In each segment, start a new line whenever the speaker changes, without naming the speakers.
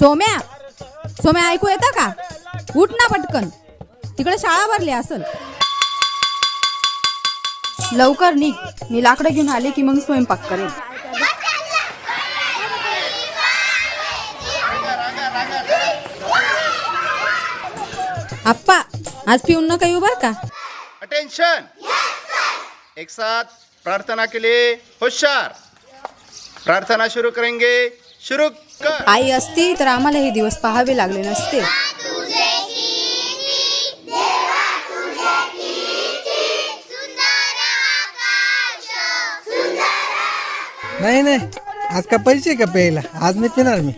सोम्या सोम्या ऐकू येतं का? उठ ना पटकन. तिकडे शाळा भरली असल. लवकर निघ. मी लाकडं घेऊन आले की मग स्वयंपाक करेन. आप्पा आज पिऊन न काही उभा का?
अटेन्शन एक साथ प्रार्थना के लिए होशियार प्रार्थना शुरू करेंगे. शुरू
आई असती तर आम्हाला हे दिवस पाहावे लागले नसते.
नाही नाही. आज का पैसे का प्यायला? आज नाही पिणार मी.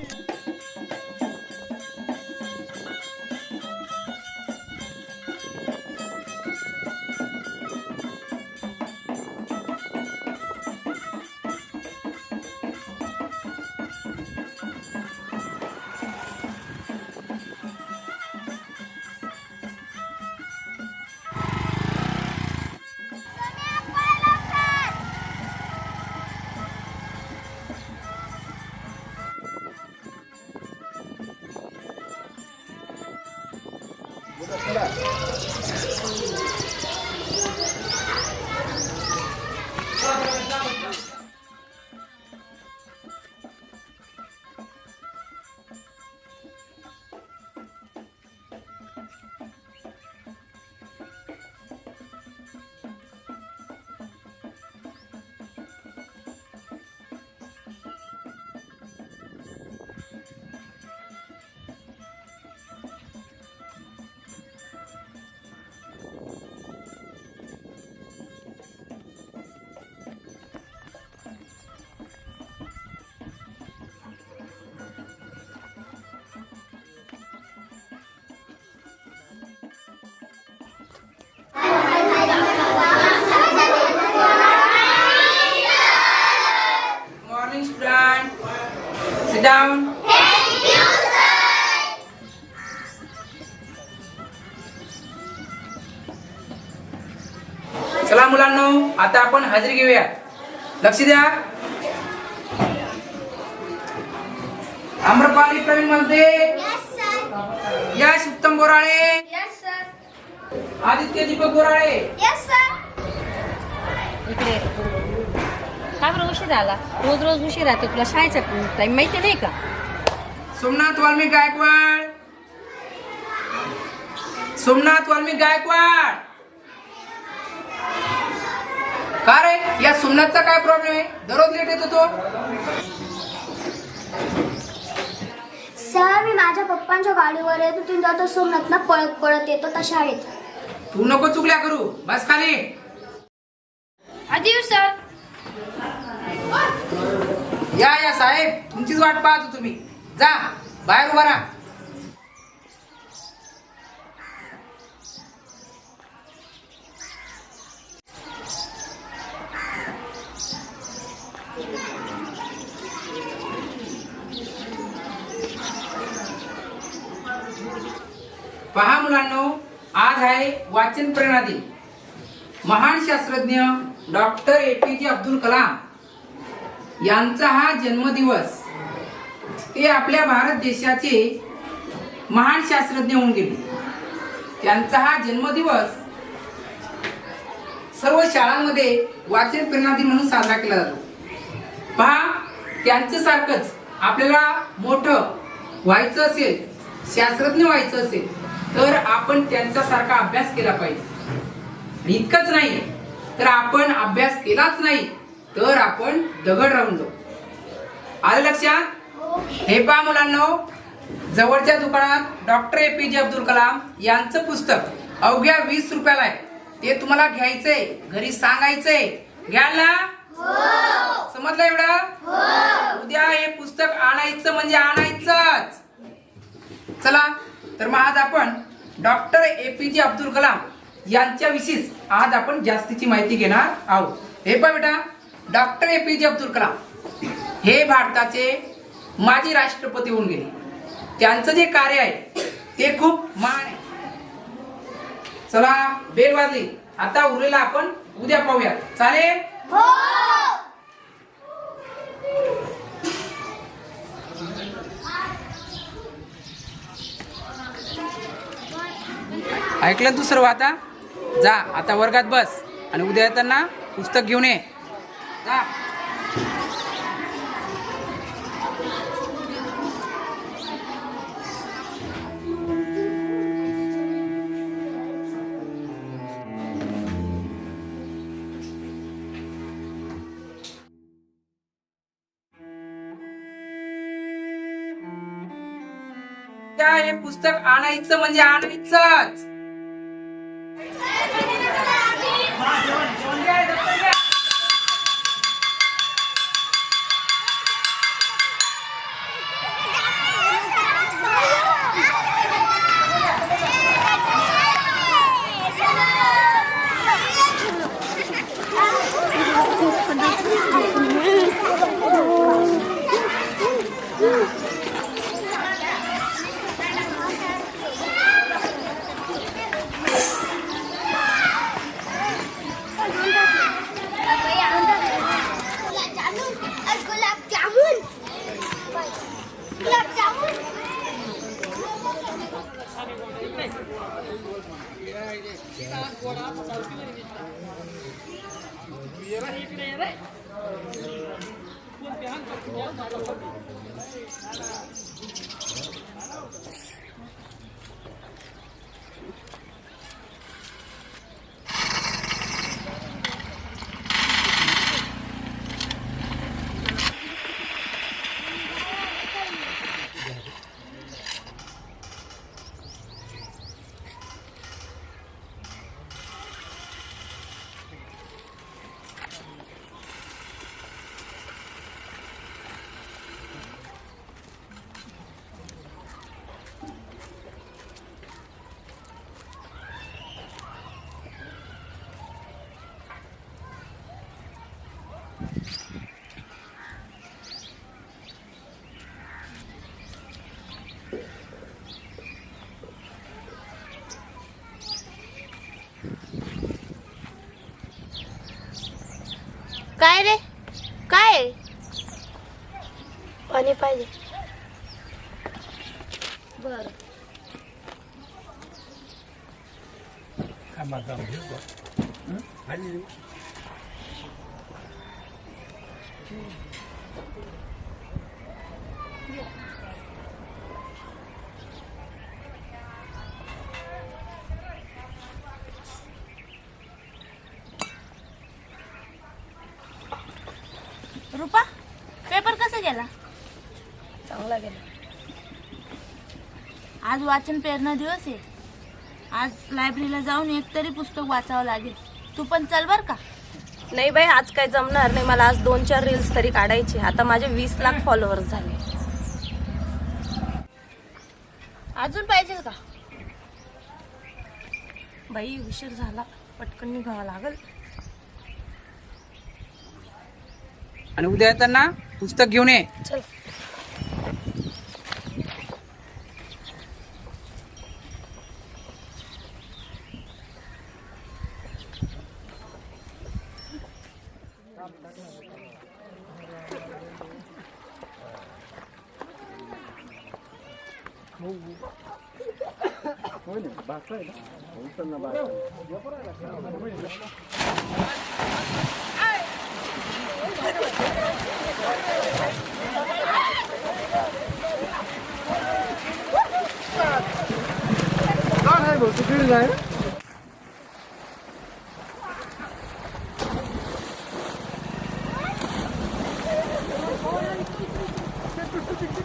Sit down. चला मुलांनो आता आपण हजेरी घेऊया. लक्ष द्या. आम्रपाली प्रवीणमध्ये यश उत्तम बोराळे. आदित्य दीपक बोराळे.
इकडे. काय बरं उशीर आला? रोज रोज उशीर राहतो तुला शाळेचा टाइम माहिती नाही का?
सोमनाथ वाल्मिक गायकवाड. सोमनाथ वाल्मिक गायकवाड. का रे? या सोमनाथचा काय प्रॉब्लेम आहे? दररोज लेट येतो तो.
सर मी माझ्या पप्पांच्या गाडीवर येतो तुमचा तो सोमनाथला पळत पळत येतो त्या शाळेत.
तू नको चुकल्या करू. बस खाली.
आधी सर
या या साहेब. तुमचीच वाट पाहतो तुम्ही. जा बाहेर उभा राहा. पहा मुलांनो आज आहे वाचन प्रेरणा दिन महान शास्त्रज्ञ डॉक्टर ए पी जे अब्दुल कलाम. यांचा हा जन्मदिवस ते आपल्या भारत देशाचे महान शास्त्रज्ञ होऊन गेले. त्यांचा हा जन्मदिवस सर्व शाळांमध्ये वाचन प्रेरणा दिन म्हणून साजरा केला जातो. पहा त्यांचं सारखंच आपल्याला मोठं व्हायचं असेल शास्त्रज्ञ व्हायचं असेल तर आपण त्यांचा सारखा अभ्यास केला पाहिजे. इतकंच नाही तर आपण अभ्यास केलाच नाही. तर आपण दगड राहून जाऊ. आलं लक्षात? हे पहा मुलांनो जवळच्या दुकानात डॉक्टर ए पी जे अब्दुल कलाम यांचं पुस्तक अवघ्या वीस रुपयाला आहे. ते तुम्हाला घ्यायचंय घरी सांगायचंय. घ्याल ना? समजलं एवढं? उद्या हे पुस्तक आणायचं म्हणजे आणायचंच. चला तर मग आज आपण डॉक्टर ए पी जे अब्दुल कलाम यांच्याविषयीच आज आपण जास्तीची माहिती घेणार आहोत. हे पहा बेटा डॉक्टर ए पी जे अब्दुल कलाम हे भारताचे माजी राष्ट्रपती होऊन गेले. त्यांचं जे कार्य आहे ते खूप महान आहे. चला बेल वाजली. आता उरलेला आपण उद्या पाहूयात. चालेल? हो! ऐकलं दुसरं आता? जा आता वर्गात बस. आणि उद्या येताना पुस्तक घेऊन ये. जा. त्या हे पुस्तक आणायचं म्हणजे आणायचंच.
काय रे? काय? पाणी पाहिजे. बर.
रुपा पेपर कसा गेला?
चांगला गेला.
आज वाचन प्रेरणा दिवस आहे. आज लायब्ररीला जाऊन एक तरी पुस्तक वाचावं लागेल. तू पण चल बर का?
नाही बाई आज काय जमणार नाही. मला आज दोन चार रील्स तरी काढायचे आता माझे वीस लाख फॉलोअर्स झाले.
अजून पाहिजे का?
बाई उशीर झाला. पटकन निघावं लागल.
आणि उद्या येताना पुस्तक घेऊन ये.
चल.
होइन बाख्रा होइन हुन्छ न बाख्रा Thank you.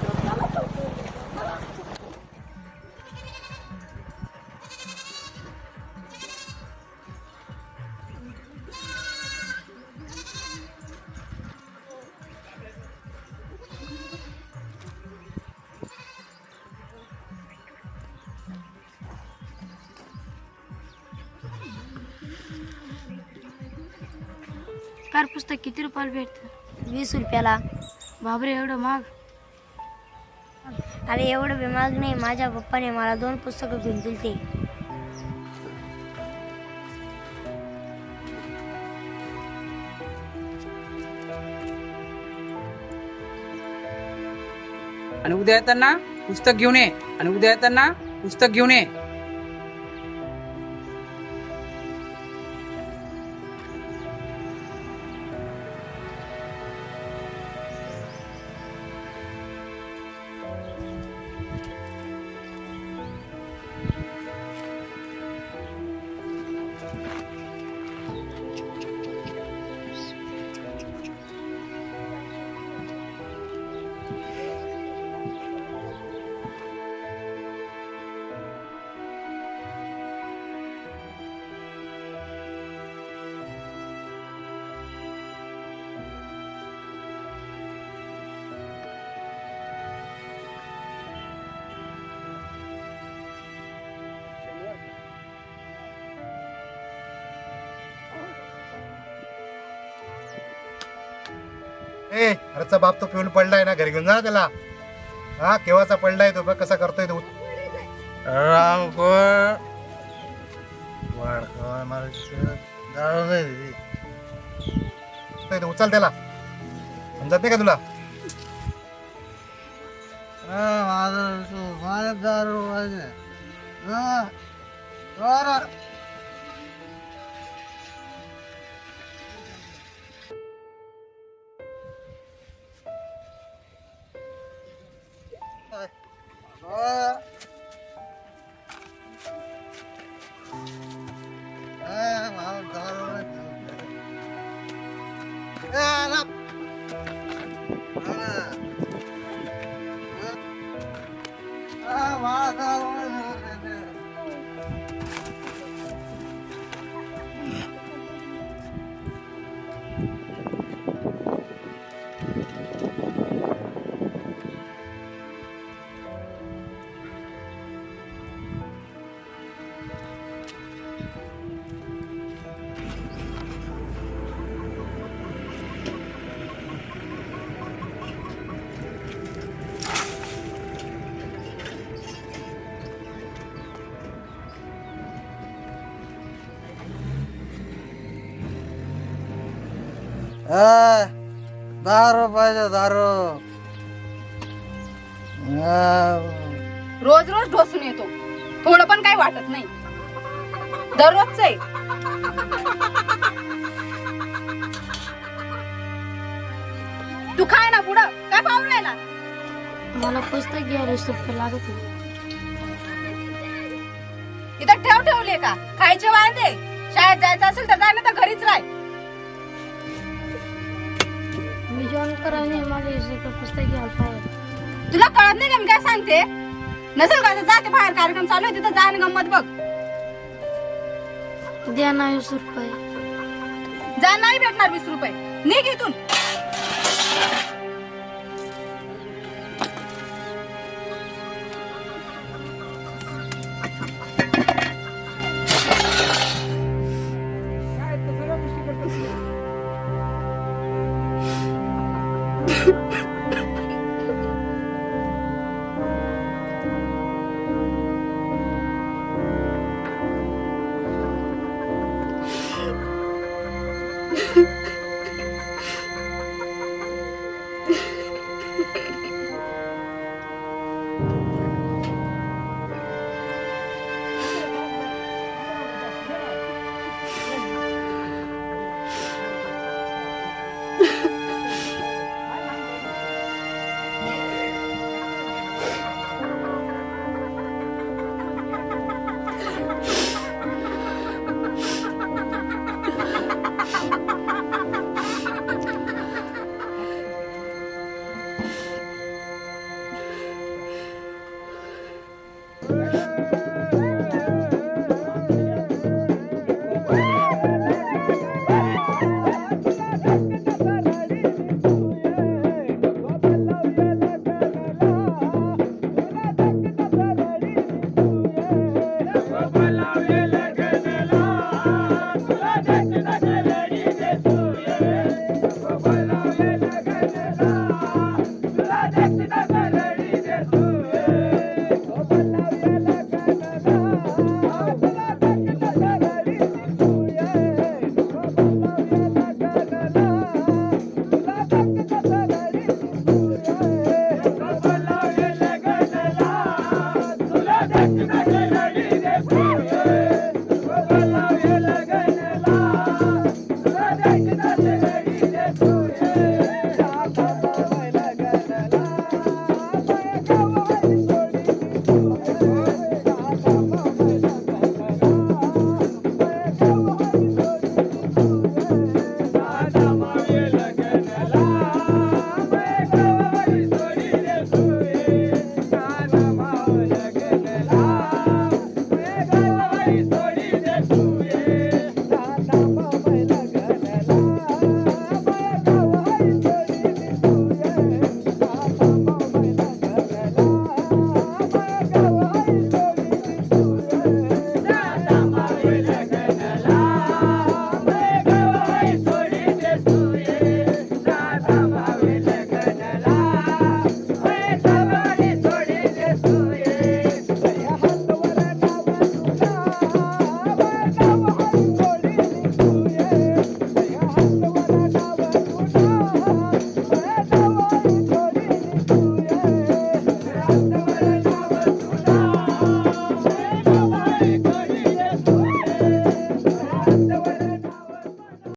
पुस्तक किती रुपयाला भेटतं?
वीस रुपयाला.
बाबरे एवढं महाग?
अरे एवढं बेमाग नाही. माझ्या पप्पाने मला दोन पुस्तकं घेऊन दिली ते
आणि उद्या येताना पुस्तक घेऊन ये. आणि उद्या येताना पुस्तक घेऊन ये.
ए अरेचा बाप तो पिऊन पडलाय ना घरी घेऊन जा ना त्याला. हा केव्हाचा पडलाय तो बघ कसा करतोय तो. उचलतोय तो, उचल त्याला. समजत नाही का तुला?
दारू chamada. पाहिजे दारू.
रोज रोज ढोसून येतो. थोडं पण काही वाटत नाही. दररोजच आहे. तू खाय ना पुढं. काय पाहून राहिला
मला पुस्तक घ्यायला सुट्ट लागत नाही.
इथं ठेव ठेवले का? खायचे वांदे. शाळेत जायचं असेल तर जाय ना तर घरीच राह.
मी जॉईन करायला मला एक पुस्तक घ्यायला पाहिजे.
तुला कळत नाही का मी काय सांगते? नसेल का तर जाते बाहेर कार्यक्रम चालू आहे तिथं जा आणि गंमत बघ.
द्या ना वीस रुपये.
जा नाही भेटणार वीस रुपये. निघ इथून.